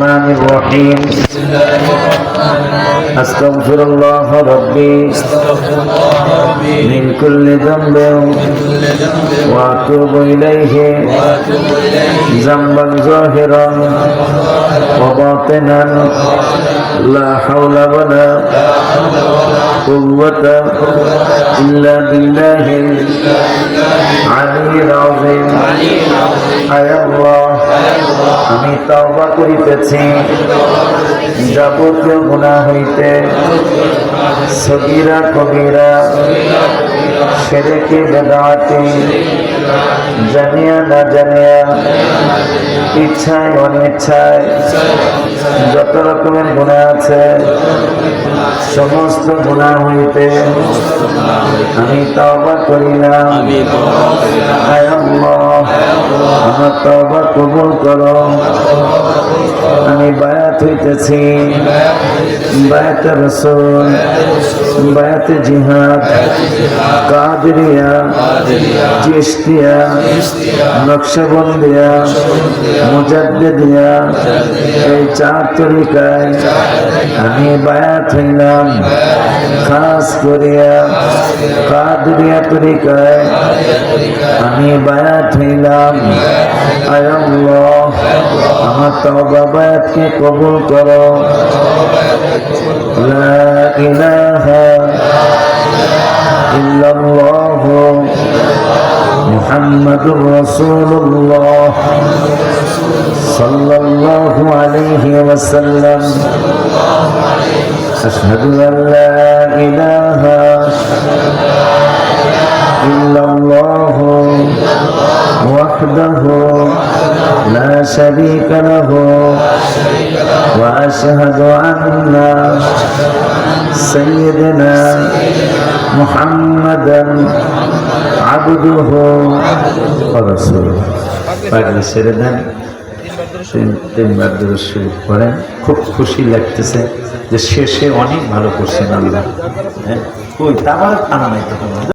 الرحمن الرحيم أستغفر الله ربي من كل ذنب وأتوب إليه ذنبا ظاهرا وباطنا لا حول ولا قوة إلا بالله العلي العظيم أي الله তওবা করিতেছি। যাবতীয় গুণা হইতে সগীরা কবিরা সেরেকে বেদাতে জানিয়া না জানিয়া ইচ্ছায় অনিচ্ছায় যত রকমের গুণা আছে সমস্ত গুণা হইতে আমি তওবা করিলাম। আয় আল্লাহ। আমার তবা কবুল করো আমি বায়াত হইতেছি বায়াত রসুল বায়াত জিহাদ, কাদরিয়া চিস্তিয়া নকশবন্দিয়া, মুজাদ্দিদিয়া, এই চার তরিকায় আমি বায়াত হইলাম। খাস করিয়া কাদরিয়া তরিকায় আমি বায়াত হইলাম। আয় আল্লাহ, আমার তওবা বায়াতকে কবুল করো। لا إله إلا الله. محمد رسول الله صلى الله عليه وسلم. أشهد أن لا إله إلا الله. وحده لا شريك له. وأشهد أن سيدنا محمدا عبده ورسوله পাগলি ছেড়ে দেন তিন- তিনবার দূর শরীফ পড়েন খুব খুশি লাগতেছে যে শেষে অনেক ভালো করছেন আল্লাহ হ্যাঁ কই তারপরে খানা নাই তো তোমার